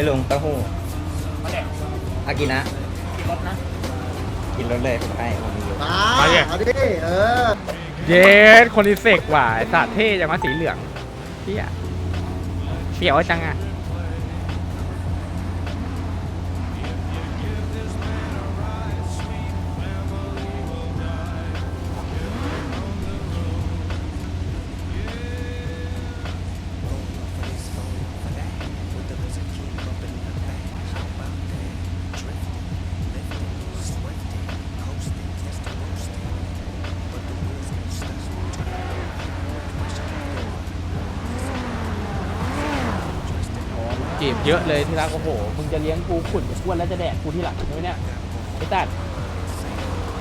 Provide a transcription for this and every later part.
ไหมลุงเต้าหู้มาแดกอากินะ กินรถนะกินรถเลยผมให้ผมมีอยู่มามาดิเอาดิเออเยสคนที่เสกว่ะไอ้สัตว์เท่จังวะสีเหลืองเที่ยเสียวจังอะ บเยอะเลยที่รักโอ้โห มึงจะเลี้ยงกูขุนอ้วนแล้วจะแดกกูที่หลังใช่ไหมเนี่ยไอ้ตัด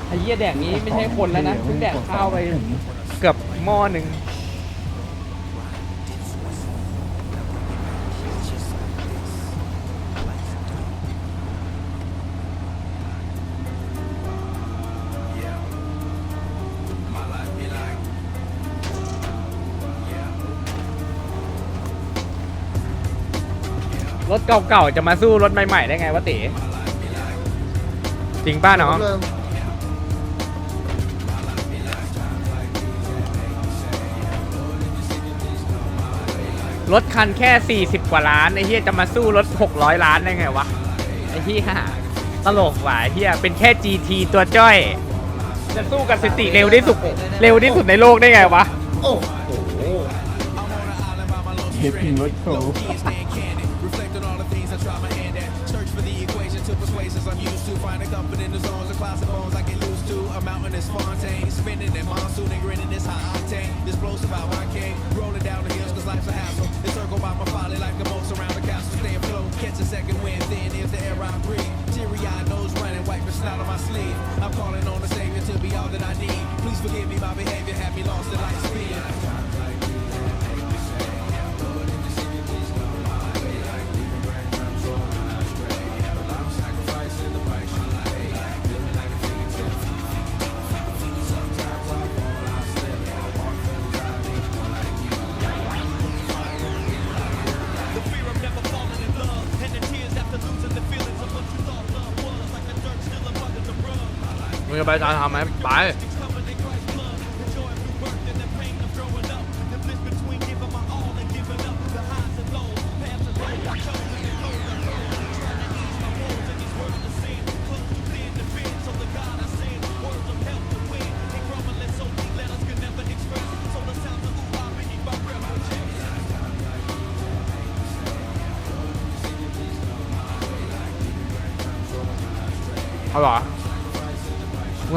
ไอ้เหี้ยแดกนี้ไม่ใช่คนแล้วนะมึงแดกข้าวไปเกือบหม้อหนึ่ง รถเก่าๆจะมาสู้รถใหม่ๆได้ไงวะตีจริงป้าเนาะเริ่มรถคันแค่ 40 กว่าล้านไอ้เฮียจะมาสู้รถ 600 ล้านได้ไงวะไอ้เฮียตลกว่ะไอ้เฮียเป็นแค่ GT ตัวจ้อย จะสู้กับสติเร็วที่สุดเร็วที่สุดในโลกได้ไงวะ โอ้โหเด็กกินรถโชว์ used to. Find a comfort in the zones, of class of bones I get loose to. A mountain is Fontaine, spinning in monsoon and grinning this high octane. Explosive how I came, rolling down the hills cause life's a hassle. Encircled by my folly like a moat around the castle. Stay afloat, catch a second wind, thin is the air I breathe. Teary eyed nose running, wipe the snot on my sleeve. I'm calling on the savior to be all that I need. Please forgive me, my behavior had me lost at light speed. มึงจะไปตามทำไหมไป Covered in Christ's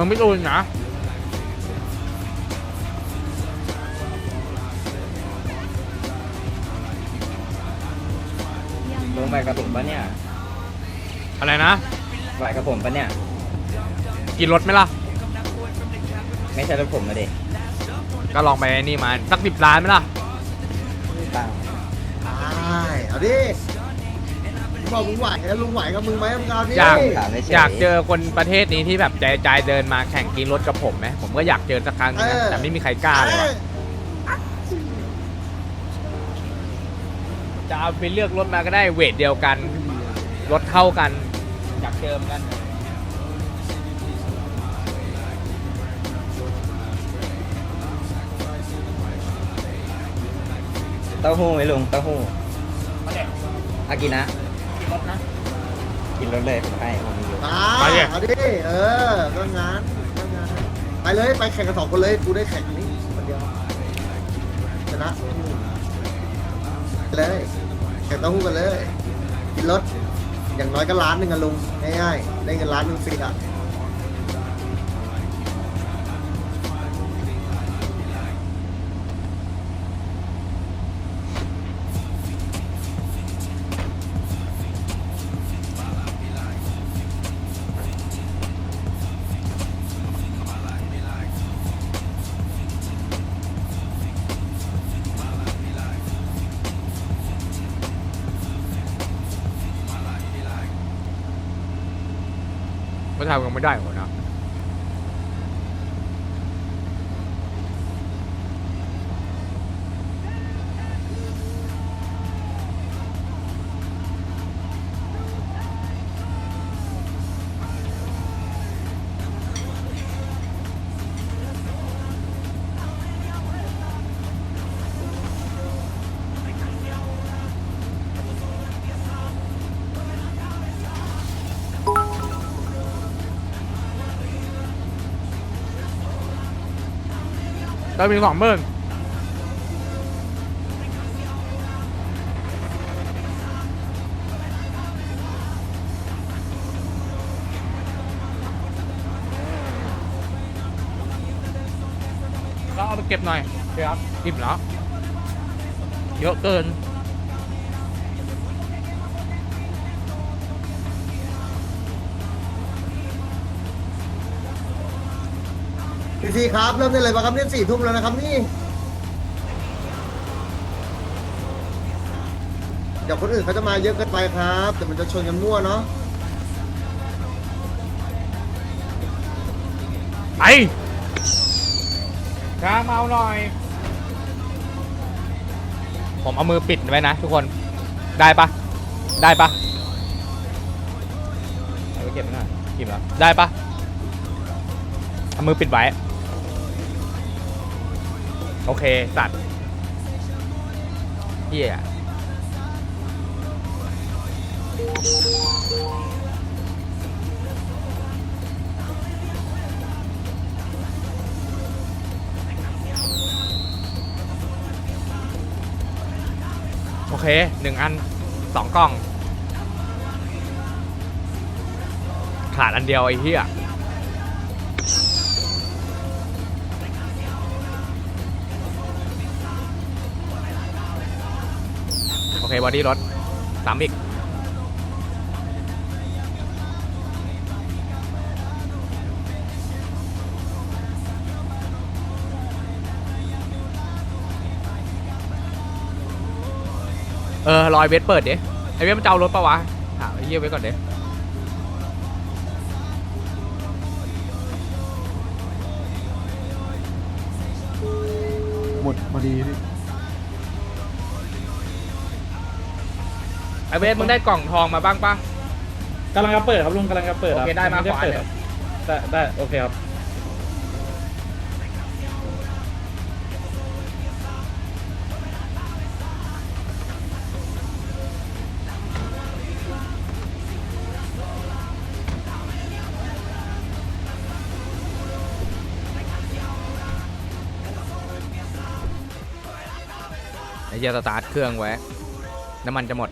blood, the joy of new birth and the pain of growing up, the bliss between giving my all and giving up, the highs and lows, paths and roads I chose and the clothes I chose, trying to ease my woes and these words of sin, close too thin to fit, so the God I send, words of help to win, and grumbling so deep letters could never express, so the sounds of ooh ah beneath my breath will change. เอาเหรอมึงไม่รู้นะลุงไปกับผมปะเนี่ยอะไรนะไหวกับผมปะเนี่ย กินรถไหมล่ะ ไม่ใช่รถผมนะเด็กก็ลองไปนี่มาสักสิบล้านไหมล่ะเปล่าได้ เอาดิมึง บอกมึงไหวแล้วลุงไหวกับมึงไหมมึงเอาดิอยากถามไม่ใช่อยากเจอคนประเทศนี้ที่แบบใจใจเดินมาแข่งกินรถกับผมไหมผมก็อยากเจอสักครั้งนึงนะแต่ไม่มีใครกล้าเลยว่ะจะเอาไปเลือกรถมาก็ได้เวทเดียวกัน รถเท่ากันอยากเจอเหมอนกันเต้าหู้ไหมลุงเต้าหู้มาแดกอากินะกิ นรถนะกินรถเลยผมให้ผมมีอยู่มามาดิเอาดิเออก็งานก็งานไปเลยไปแข่งกันสองคนเลยกูได้แข่งนี้คนเดียวชนะไปเลยแข่งเต้าหู้กันเลยกินรถอย่างน้อยก็ล้านหนึ่งอะลุงง่ายๆได้เงินล้านหนึ่งฟรีอะ ไม่ทำกันไม่ได้หรอ กนะก็มีสองหมื่นก็เอาไปเก็บหน่อยครับอิ่มแล้วเยอะเกิน พี่ซีครับ เริ่มได้เลยป่ะครับเนี่ยสี่ทุ่มแล้วนะครับนี่ เดี๋ยวคนอื่นเขาจะมาเยอะเกินไปครับแต่มันจะชนกันมั่วเนาะไปกางเมาหน่อย ผมเอามือปิดไว้นะทุกคนได้ปะได้ปะเอาไปเก็บไว้หน่อยกินแล้วได้ปะเอามือปิดไว้ โอเค สัตว์เฮียโอเคหนึ่งอันสองกล่อง ขาดอันเดียวไอ้เหี้ย เคบอดี้รถสามอีกเออรอยเวทเปิดดิไอเวทมันจะเอารถปะวะถาไอเหี้ยไว้ก่อนเด้หมดพอดีพี่ ไอเวทมึงได้กล่องทองมาบ้างปะ กำลังจะเปิดครับลุงกำลังจะเปิดโอเคได้มายังขวาเปิดเลยครับได้ได้โอเคครับไอ้เหี้ยสตาร์ทเครื่องไว้ น้ำมันจะหมด